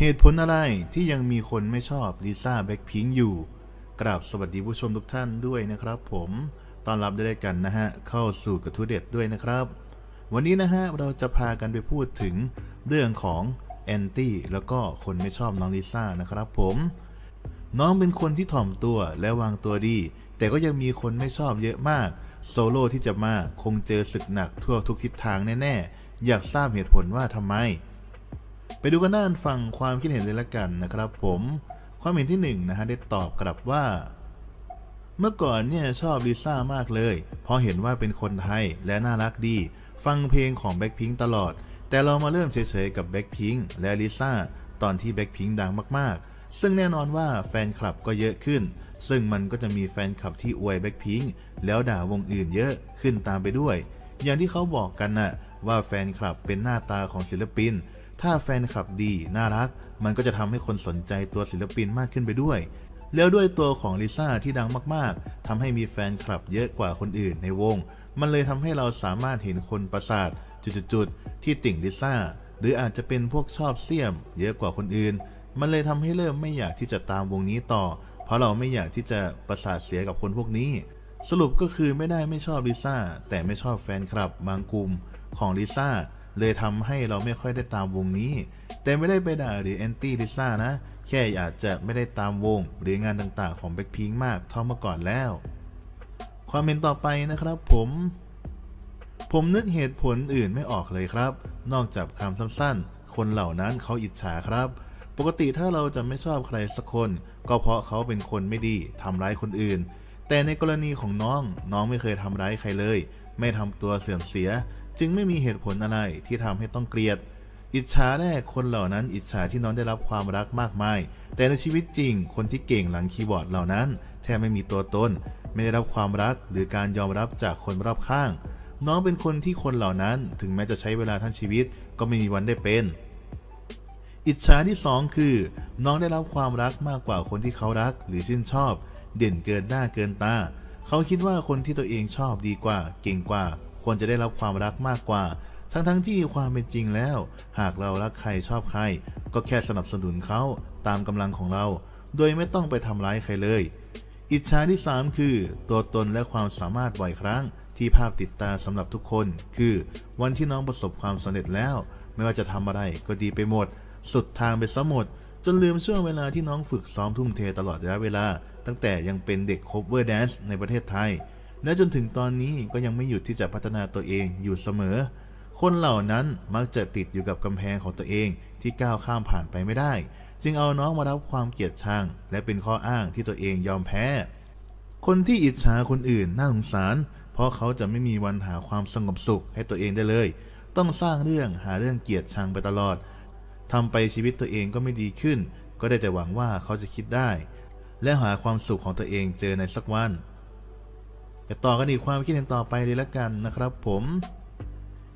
เหตุผลอะไรที่ยังมีคนไม่ชอบลิซ่าแบ็คพิงอยู่ กราบสวัสดีผู้ชมทุกท่านด้วยนะครับผมต้อนรับได้วยกันนะฮะ เข้าสู่กระทู้เด็ดด้วยนะครับ วันนี้นะฮะ เราจะพากันไปพูดถึงเรื่องของแอนตี้แล้วก็คนไม่ชอบน้องลิซ่านะครับผม น้องเป็นคนที่ถ่อมตัวและวางตัวดี แต่ก็ยังมีคนไม่ชอบเยอะมาก โซโล่ที่จะมาคงเจอศึกหนักทั่วทุกทิศทางแน่ๆ อยากทราบเหตุผลว่าทำไม ไปดูกันด้านฟังความคิดเห็นเลยละกันนะครับผมความเห็นที่หนึ่งนะฮะได้ตอบกลับว่า เมื่อก่อนเนี่ยชอบลิซ่ามากเลยเพราะเห็นว่าเป็นคนไทยและน่ารักดี ฟังเพลงของแบ็คพิงตลอด แต่เรามาเริ่มเฉยๆกับแบ็คพิงและลิซ่าตอนที่แบ็คพิงดังมากๆ ซึ่งแน่นอนว่าแฟนคลับก็เยอะขึ้น ซึ่งมันก็จะมีแฟนคลับที่อวยแบ็คพิงแล้วด่าวงอื่นเยอะขึ้นตามไปด้วย อย่างที่เขาบอกกันน่ะว่าแฟนคลับเป็นหน้าตาของศิลปิน ถ้าแฟนคลับดี น่ารัก มันก็จะทำให้คนสนใจตัวศิลปินมากขึ้นไปด้วย แล้วด้วยตัวของลิซ่าที่ดังมากๆทำให้มีแฟนคลับเยอะกว่าคนอื่นในวง มันเลยทำให้เราสามารถเห็นคนประสาทจุดๆที่ติ่งลิซ่าหรืออาจจะเป็นพวกชอบเสี่ยม เยอะกว่าคนอื่น มันเลยทำให้เริ่มไม่อยากที่จะตามวงนี้ต่อ เพราะเราไม่อยากที่จะประสาทเสียกับคนพวกนี้ สรุปก็คือไม่ได้ไม่ชอบลิซ่าแต่ไม่ชอบแฟนคลับบางกลุ่มของลิซ่า เลยทำให้เราไม่ค่อยได้ตามวงนี้ แต่ไม่ได้ไปด่าหรือแอนตี้ลิซ่านะ แค่อาจจะไม่ได้ตามวง หรืองานต่างๆของแบ็คพิงมากเท่าเมื่อก่อนแล้ว ความเห็นต่อไปนะครับผม ผมนึกเหตุผลอื่นไม่ออกเลยครับ นอกจากคำสั้นๆ คนเหล่านั้นเขาอิจฉาครับปกติถ้าเราจะไม่ชอบใครสักคน ก็เพราะเขาเป็นคนไม่ดีทำร้ายคนอื่น แต่ในกรณีของน้องน้องไม่เคยทำร้ายใครเลย ไม่ทำตัวเสื่อมเสีย จึงไม่มีเหตุผลอะไรที่ทำให้ต้องเกลียด อิจฉาแรกคนเหล่านั้น อิจฉาที่น้องได้รับความรักมากมาย แต่ในชีวิตจริง คนที่เก่งหลังคีย์บอร์ดเหล่านั้น แทบไม่มีตัวตน ไม่ได้รับความรักหรือการยอมรับจากคนรอบข้าง น้องเป็นคนที่คนเหล่านั้น ถึงแม้จะใช้เวลาทั้งชีวิต ก็ไม่มีวันได้เป็น อิจฉาที่ 2 คือ น้องได้รับความรักมากกว่าคนที่เขารักหรือชื่นชอบ เด่นเกินหน้าเกินตาเขาคิดว่าคนที่ตัวเองชอบดีกว่า เก่งกว่า ควรจะได้รับความรักมากกว่า ทั้งๆทที่ความเป็นจริงแล้ว หากเรารักใครชอบใคร ก็แค่สนับสนุนเขาตามกำลังของเรา โดยไม่ต้องไปทำร้ายใครเลย อิจฉาที่ 3 คือ ตัวตนและความสามารถบ่อยครั้งที่ภาพติดตาสำหรับทุกคน คือวันที่น้องประสบความสำเร็จแล้ว ไม่ว่าจะทำอะไรก็ดีไปหมด สุดทางไปซะหมด จนลืมช่วงเวลาที่น้องฝึกซ้อมทุ่มเทตลอดระยะเวลา ตั้งแต่ยังเป็นเด็ก cover dance ในประเทศไทย และจนถึงตอนนี้ก็ยังไม่หยุดที่จะพัฒนาตัวเองอยู่เสมอ คนเหล่านั้นมักจะติดอยู่กับกำแพงของตัวเองที่ก้าวข้ามผ่านไปไม่ได้ จึงเอาน้องมารับความเกลียดชังและเป็นข้ออ้างที่ตัวเองยอมแพ้ คนที่อิจฉาคนอื่นน่าสงสาร เพราะเขาจะไม่มีวันหาความสงบสุขให้ตัวเองได้เลย ต้องสร้างเรื่องหาเรื่องเกลียดชังไปตลอดทำไปชีวิตตัวเองก็ไม่ดีขึ้น ก็ได้แต่หวังว่าเขาจะคิดได้ และหาความสุขของตัวเองเจอในสักวัน ไปต่อกันอีกความคิดเห็นต่อไปเลยละกันนะครับผม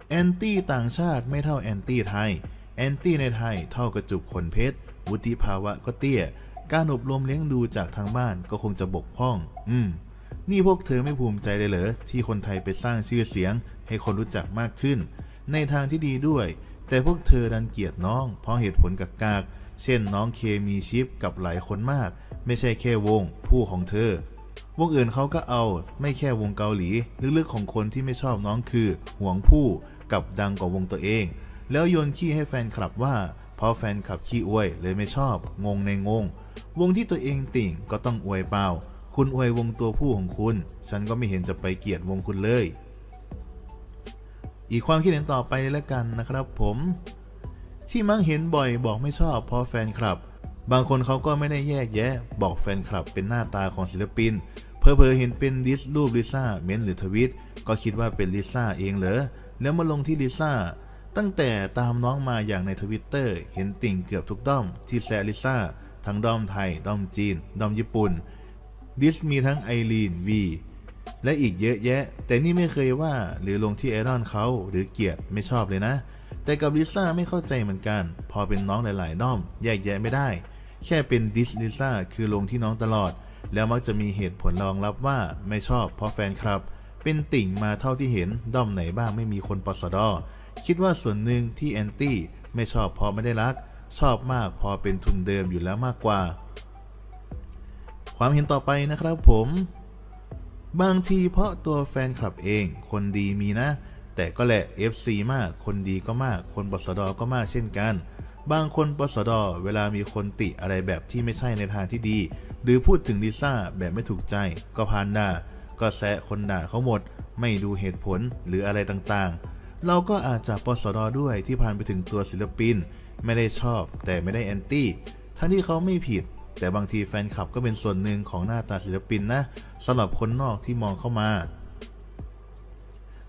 แอนตี้ต่างชาติไม่เท่าแอนตี้ไทย แอนตี้ในไทยเท่ากระจุกขนเพชร วุฒิภาวะก็เตี้ย การอบรมเลี้ยงดูจากทางบ้านก็คงจะบกพร่อง อืม นี่พวกเธอไม่ภูมิใจเลยเหรอ ที่คนไทยไปสร้างชื่อเสียง ให้คนรู้จักมากขึ้น ในทางที่ดีด้วย แต่พวกเธอดันเกียดน้อง เพราะเหตุผลกากาก เช่นน้องเคมีชิปกับหลายคนมาก ไม่ใช่แค่วง ผู้ของเธอ วงอื่นเขาก็เอาไม่แค่วงเกาหลีลึกๆของคนที่ไม่ชอบน้องคือห่วงผู้กับดังกว่าวงตัวเอง แล้วโยนขี้ให้แฟนคลับว่า เพราะแฟนคลับขี้อวยเลยไม่ชอบ งงในงง วงที่ตัวเองติ่งก็ต้องอวยเปล่า คุณอวยวงตัวผู้ของคุณ ฉันก็ไม่เห็นจะไปเกลียดวงคุณเลย อีกความคิดเห็นต่อไปแล้วกันนะครับผม ที่มักเห็นบ่อยบอกไม่ชอบเพราะแฟนคลับ บางคนเขาก็ไม่ได้แยกแยะ บอกแฟนคลับเป็นหน้าตาของศิลปิน เพอเพอเห็นเป็นดิสรูปลิซ่าเม้นหรือทวิต ก็คิดว่าเป็นลิซ่าเองเหรอ แล้วมาลงที่ลิซ่า ตั้งแต่ตามน้องมาอย่างในทวิตเตอร์เห็นติ่งเกือบทุกด้อมที่แซลิซ่า ทั้งด้อมไทย ด้อมจีน ด้อมญี่ปุ่น ดิสมีทั้งไอรีนวีและอีกเยอะแยะ แต่นี่ไม่เคยว่าหรือลงที่ไอรอนเขาหรือเกียดไม่ชอบเลยนะ แต่กับลิซ่าไม่เข้าใจเหมือนกัน พอเป็นน้องหลาย ๆ ด้อมแยกแยะไม่ได้ แค่เป็นดิสลิซ่าคือลงที่น้องตลอด แล้วมักจะมีเหตุผลรองรับว่าไม่ชอบเพราะแฟนคลับ เป็นติ่งมาเท่าที่เห็นด้อมไหนบ้างไม่มีคนปสดอคิดว่าส่วนหนึ่งที่แอนตี้ไม่ชอบเพราะไม่ได้รัก ชอบมากพอเป็นทุนเดิมอยู่แล้วมากกว่า ความเห็นต่อไปนะครับผม บางทีเพราะตัวแฟนคลับเอง คนดีมีนะ แต่ก็แหละ FC มาก คนดีก็มาก คนปสดอก็มากเช่นกัน บางคนปสดเวลามีคนติอะไรแบบที่ไม่ใช่ในทางที่ดี หรือพูดถึงลิซ่าแบบไม่ถูกใจ ก็พานด่าก็แซะคนด่าเขาหมด ไม่ดูเหตุผลหรืออะไรต่างๆ เราก็อาจจะปสดด้วยที่ผ่านไปถึงตัวศิลปิน ไม่ได้ชอบแต่ไม่ได้แอนตี้ทั้งที่เขาไม่ผิด แต่บางทีแฟนคลับก็เป็นส่วนหนึ่งของหน้าตาศิลปินนะสำหรับคนนอกที่มองเข้ามา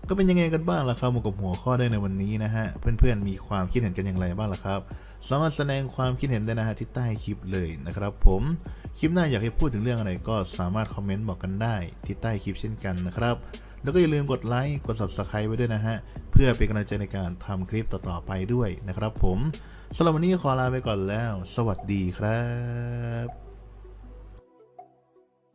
ก็เป็นยังไงกันบ้างล่ะครับหมกับหัวข้อได้ในวันนี้นะฮะ เพื่อนๆ มีความคิดเห็นกันอย่างไรบ้างล่ะครับ สามารถแสดงความคิดเห็นได้นะฮะที่ใต้คลิปเลยนะครับผมคลิปหน้าอยากให้พูดถึงเรื่องอะไรก็สามารถคอมเมนต์บอกกันได้ที่ใต้คลิปเช่นกันนะครับแล้วก็อย่าลืมกดไลค์กด subscribe ไว้ด้วยนะฮะเพื่อเป็นกำลังใจในการทำคลิปต่อๆไปด้วยนะครับผมสำหรับวันนี้ขอลาไปก่อนแล้ว สวัสดีครับ